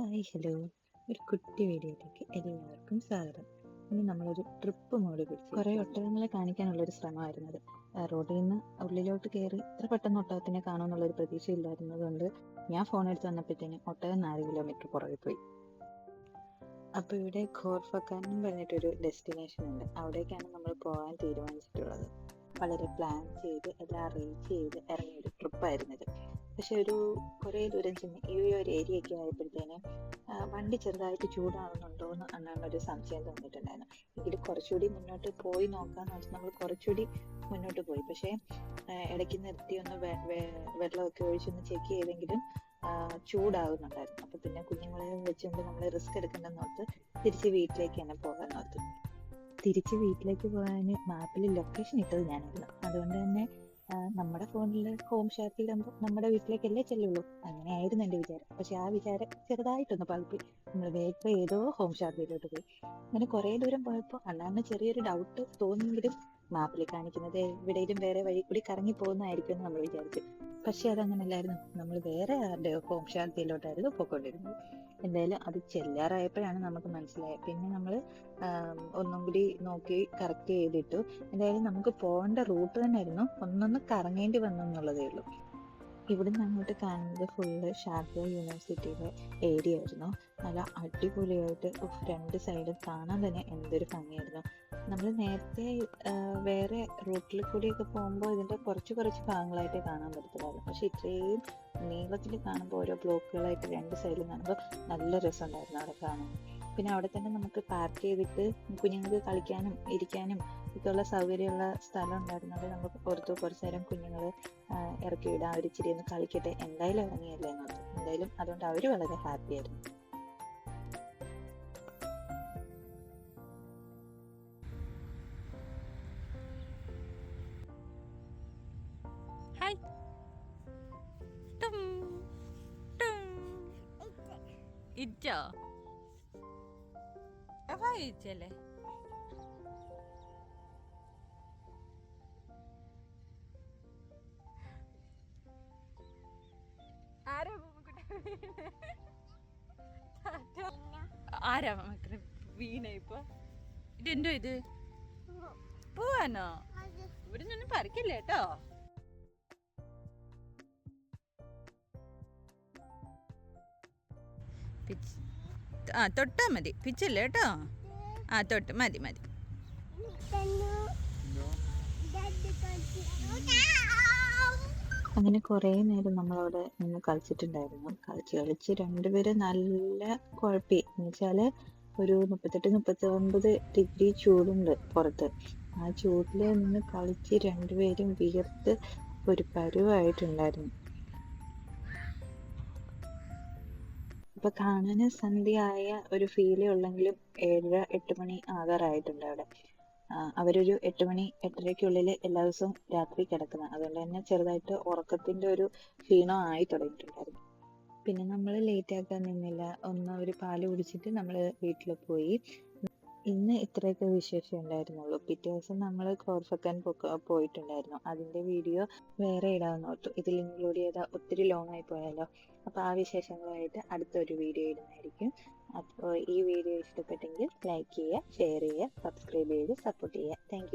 Hi hello. ഒരു കുട്ടി വീഡിയോയിലേക്ക് എല്ലാവർക്കും സ്വാഗതം. ഇനി നമ്മളൊരു ട്രിപ്പ് മോഡ് പിടിച്ചു കുറേ ഒട്ടകങ്ങളെ കാണിക്കാനുള്ളൊരു ശ്രമമായിരുന്നത്. റോഡിൽ നിന്ന് ഉള്ളിലോട്ട് കയറി ഇത്ര പെട്ടെന്ന് ഒട്ടകത്തിനെ കാണുമെന്നുള്ളൊരു പ്രതീക്ഷ ഇല്ലായിരുന്നതുകൊണ്ട് ഞാൻ ഫോൺ എടുത്ത് വന്നപ്പോഴത്തേനും ഒട്ടകം നാല് കിലോമീറ്റർ പുറകെ പോയി. അപ്പോൾ ഇവിടെ ഖോർഫക്കാൻ എന്ന് പറഞ്ഞിട്ടൊരു ഡെസ്റ്റിനേഷൻ ഉണ്ട്. അവിടേക്കാണ് നമ്മൾ പോകാൻ തീരുമാനിച്ചിട്ടുള്ളത്. വളരെ പ്ലാൻ ചെയ്ത് എല്ലാം അറേഞ്ച് ചെയ്ത് ഇറങ്ങിയൊരു ട്രിപ്പായിരുന്നത് പക്ഷെ ഒരു കുറേ ദൂരം ചെന്ന് ഈ ഒരു ഏരിയ ആയപ്പോഴത്തേനും ആയപ്പോഴത്തേന് വണ്ടി ചെറുതായിട്ട് ചൂടാവുന്നുണ്ടോ എന്ന് എന്നാണ് സംശയം തോന്നിയിട്ടുണ്ടായിരുന്നു. ഇതിൽ കുറച്ചുകൂടി മുന്നോട്ട് പോയി നോക്കാന്ന് വെച്ചാൽ നമ്മൾ കുറച്ചുകൂടി മുന്നോട്ട് പോയി. പക്ഷേ ഇടയ്ക്ക് നിർത്തി ഒന്ന് വെള്ളമൊക്കെ ഒഴിച്ചൊന്ന് ചെക്ക് ചെയ്തെങ്കിലും ചൂടാവുന്നുണ്ടായിരുന്നു. അപ്പൊ പിന്നെ കുഞ്ഞുങ്ങളെ വെച്ചുകൊണ്ട് നമ്മൾ റിസ്ക് എടുക്കണ്ടെന്ന് ഓർത്ത് തിരിച്ച് വീട്ടിലേക്ക് തന്നെ പോകാൻ ഓർത്തു. തിരിച്ച് വീട്ടിലേക്ക് പോകാൻ മാപ്പിൽ ലൊക്കേഷൻ ഇട്ടത് ഞാനായിരുന്നു. അതുകൊണ്ട് തന്നെ നമ്മുടെ ഫോണിൽ ഹോം ഇടുമ്പോൾ നമ്മുടെ വീട്ടിലേക്കല്ലേ ചെല്ലുള്ളൂ. അങ്ങനെയായിരുന്നു എന്റെ വിചാരം. പക്ഷെ ആ വിചാരം ചെറുതായിട്ടൊന്ന് പകുതി നമ്മൾ വേഗം ഏതോ ഹോം ഷാപ്പിലോട്ട് പോയി. അങ്ങനെ കുറേ ദൂരം പോയപ്പോൾ അല്ലാണ്ട് ചെറിയൊരു ഡൗട്ട് തോന്നിയെങ്കിലും മാപ്പിൽ കാണിക്കുന്നത്. എവിടെയും വേറെ വഴി കൂടി കറങ്ങി പോകുന്നതായിരിക്കും എന്ന് നമ്മൾ വിചാരിച്ചു. പക്ഷെ അതങ്ങനല്ലായിരുന്നു. നമ്മൾ വേറെ ആരുടെയോ ഹോം ശാന്തിയിലോട്ടായിരുന്നു പോയിക്കൊണ്ടിരുന്നത്. എന്തായാലും അത് ചെല്ലാറായപ്പോഴാണ് നമുക്ക് മനസ്സിലായത്. പിന്നെ നമ്മൾ ഒന്നും കൂടി നോക്കി കറക്റ്റ് ചെയ്തിട്ടു. എന്തായാലും നമുക്ക് പോകേണ്ട റൂട്ട് തന്നെയായിരുന്നു. ഒന്നൊന്ന് കറങ്ങേണ്ടി വന്നു എന്നുള്ളതേ ഉള്ളൂ. ഇവിടുന്ന് അങ്ങോട്ട് കാണുന്നത് ഫുള്ള് ഷാർജ യൂണിവേഴ്സിറ്റിയുടെ ഏരിയ ആയിരുന്നു. നല്ല അടിപൊളിയായിട്ട് രണ്ട് സൈഡും കാണാൻ തന്നെ എന്തൊരു ഭംഗിയായിരുന്നു. നമ്മൾ നേരത്തെ വേറെ റൂട്ടിൽ കൂടിയൊക്കെ പോകുമ്പോൾ ഇതിന്റെ കുറച്ച് കുറച്ച് ഭാഗങ്ങളായിട്ട് കാണാൻ പറ്റത്തുള്ളൂ. പക്ഷെ ഇത്രയും നീളത്തിൽ കാണുമ്പോൾ ഓരോ ബ്ലോക്കുകളായിട്ട് രണ്ട് സൈഡിൽ കാണുമ്പോൾ നല്ല രസമുണ്ടായിരുന്നു അവിടെ കാണാൻ. പിന്നെ അവിടെ തന്നെ നമുക്ക് പാർക്ക് ചെയ്തിട്ട് കുഞ്ഞുങ്ങൾക്ക് കളിക്കാനും ഇരിക്കാനും ഒക്കെയുള്ള സൗകര്യമുള്ള സ്ഥലം ഉണ്ടായിരുന്നത് നമുക്ക് പുറത്ത് കുറച്ച് നേരം കുഞ്ഞുങ്ങൾ ഇറക്കി വിടാം. അവർ ഇച്ചിരി ഒന്ന് കളിക്കട്ടെ. എന്തായാലും ഇറങ്ങിയല്ലേ എന്നുള്ളത് എന്തായാലും അതുകൊണ്ട് അവർ വളരെ ഹാപ്പി ഇച്ചോ ഇച്ചല്ലേ ആരാ മക്കളെ വീണ? ഇപ്പൊ? ഇതെന്തോ ഇത്? പോവാനോ? ഇവിടെ നിന്നും പറിക്കില്ല കേട്ടോ. പിച്ച്. ആ തൊട്ടാ മതി. പിച്ചല്ലേ കേട്ടോ? ആ തൊട്ട്. മതി മതി. അങ്ങനെ കുറേ നേരം നമ്മളവിടെ നിന്ന് കളിച്ചിട്ടുണ്ടായിരുന്നു. കളിച്ച് കളിച്ച് രണ്ടുപേരും നല്ല കുഴപ്പി. എന്നുവെച്ചാൽ ഒരു മുപ്പത്തെട്ട് മുപ്പത്തി ഒമ്പത് ഡിഗ്രി ചൂടുണ്ട് പുറത്ത്. ആ ചൂടിൽ നിന്ന് കളിച്ച് രണ്ടുപേരും വിയർത്ത് ഒരു പരുവായിട്ടുണ്ടായിരുന്നു. അപ്പൊ കാണാൻ സന്ധ്യയായ ഒരു ഫീലേ ഉള്ളെങ്കിലും ഏഴര എട്ട് മണി ആകാറായിട്ടുണ്ട് അവിടെ. അവരൊരു എട്ട് മണി എട്ടരയ്ക്കുള്ളിൽ എല്ലാ ദിവസവും രാത്രി കിടക്കുന്ന അതുകൊണ്ട് തന്നെ ചെറുതായിട്ട് ഉറക്കത്തിന്റെ ഒരു ക്ഷീണം ആയി തുടങ്ങിയിട്ടുണ്ടായിരുന്നു. പിന്നെ നമ്മൾ ലേറ്റ് ആക്കാൻ നിന്നില്ല. ഒന്ന് ഒരു പാൽ കുടിച്ചിട്ട് നമ്മൾ വീട്ടിൽ പോയി. ഇന്ന് ഇത്രയൊക്കെ വിശേഷം ഉണ്ടായിരുന്നുള്ളൂ. പിറ്റേ ദിവസം നമ്മൾ കോർഫക്കാൻ പോയിട്ടുണ്ടായിരുന്നു. അതിന്റെ വീഡിയോ വേറെ ഇടാമെന്ന് ഓർത്തു. ഇതിൽ ഇൻക്ലൂഡ് ചെയ്താൽ ഒത്തിരി ലോങ് ആയി പോയാലോ അപ്പോൾ ആ വിശേഷങ്ങളുമായിട്ട് അടുത്തൊരു വീഡിയോ ഇടുന്നതായിരിക്കും. അപ്പോൾ ഈ വീഡിയോ ഇഷ്ടപ്പെട്ടെങ്കിൽ ലൈക്ക് ചെയ്യുക ഷെയർ ചെയ്യുക സബ്സ്ക്രൈബ് ചെയ്ത് സപ്പോർട്ട് ചെയ്യുക. താങ്ക്